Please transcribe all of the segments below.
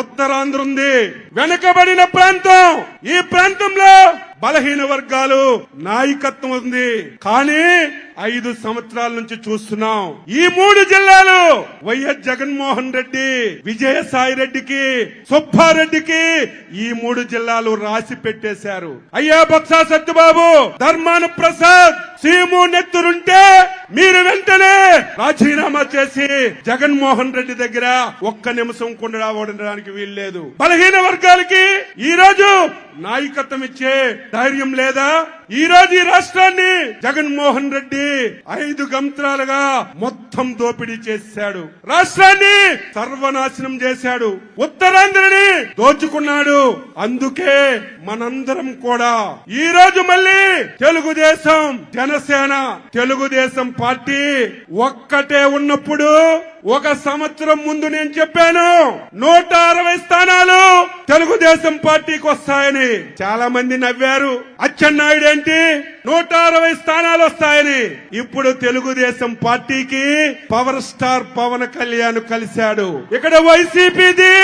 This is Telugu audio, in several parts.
ఉత్తరాంధ్ర ఉంది వెనుకబడిన ప్రాంతం. ఈ ప్రాంతంలో బలహీన వర్గాలు నాయకత్వం ఉంది. కానీ ఐదు సంవత్సరాల నుంచి చూస్తున్నాం. ఈ మూడు జిల్లాలు వైఎస్ జగన్మోహన్ రెడ్డి విజయసాయి రెడ్డికి సుబ్బారెడ్డికి ఈ మూడు జిల్లాలు రాసి పెట్టేశారు. అయ్యా బొత్స సత్యబాబు ధర్మాన ప్రసాద్ సీము నెత్తురుంటే మీరు వెంటనే రాజీనామా చేసి జగన్మోహన్ రెడ్డి దగ్గర ఒక్క నిమిషం కొండడా ఉండడానికి వీల్లేదు బలహీన వర్గాలకి ఈ రోజు నాయకత్వం ఇచ్చే ధైర్యం లేదా? ఈ రోజు ఈ రాష్ట్రాన్ని జగన్మోహన్ రెడ్డి ఐదు గంత్రాలుగా మొత్తం దోపిడీ చేశాడు. రాష్ట్రాన్ని సర్వనాశనం చేశాడు. ఉత్తరాంధ్రని దోచుకున్నాడు. అందుకే మనందరం కూడా. ఈ రోజు మళ్ళీ తెలుగుదేశం జనసేన తెలుగుదేశం పార్టీ ఒక్కటే ఉన్నప్పుడు ఒక సంవత్సరం ముందు నేను చెప్పాను నూట అరవై స్థానాలు తెలుగుదేశం పార్టీకి వస్తాయని. చాలా మంది నవ్వారు అచ్చెన్నాయుడు ఏంటి? నూట అరవై స్థానాలు వస్తాయని. ఇప్పుడు తెలుగుదేశం పార్టీకి పవర్ స్టార్ పవన్ కళ్యాణ్ కలిశాడు. ఇక్కడ వైసీపీది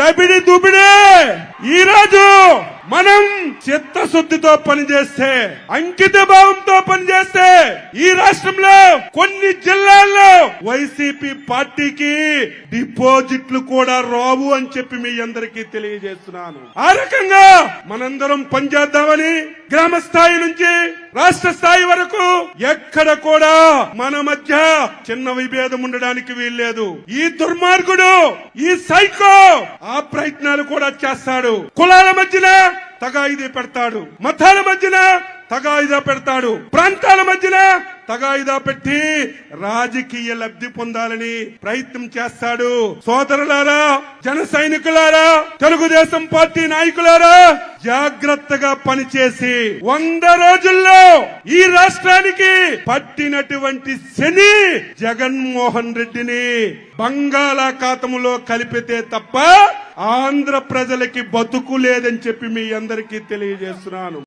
దబిడి దుబిడే. ఈ రోజు మనం చిత్తశుద్ధితో పనిచేస్తే అంకిత భావంతో పనిచేస్తే ఈ రాష్ట్రంలో కొన్ని జిల్లాల్లో వైసీపీ పార్టీకి డిపాజిట్లు కూడా రావు అని చెప్పి మీ అందరికీ తెలియజేస్తున్నాను. ఆ రకంగా మనందరం పనిచేద్దామని గ్రామ స్థాయి నుంచి రాష్ట్ర స్థాయి వరకు ఎక్కడ కూడా మన మధ్య చిన్న విభేదం ఉండడానికి వీల్లేదు. ఈ దుర్మార్గుడు ఈ సైకో ఆ ప్రయత్నాలు కూడా చేస్తాడు. కులాల మధ్యన తగాయిదే పెడతాడు. మతాల మధ్యన తగాయిదా పెడతాడు. ప్రాంతాల మధ్యన తగాయిదా పెట్టి రాజకీయ లబ్ధి పొందాలని ప్రయత్నం చేస్తాడు. సోదరులారా జన సైనికులారా తెలుగుదేశం పార్టీ నాయకులారా జాగ్రత్తగా పనిచేసి వంద రోజుల్లో ఈ రాష్ట్రానికి పట్టినటువంటి శని జగన్మోహన్ రెడ్డిని బంగాళాఖాతములో కలిపితే తప్ప ఆంధ్ర ప్రజలకి బతుకు లేదని చెప్పి మీ అందరికీ తెలియజేస్తున్నాను.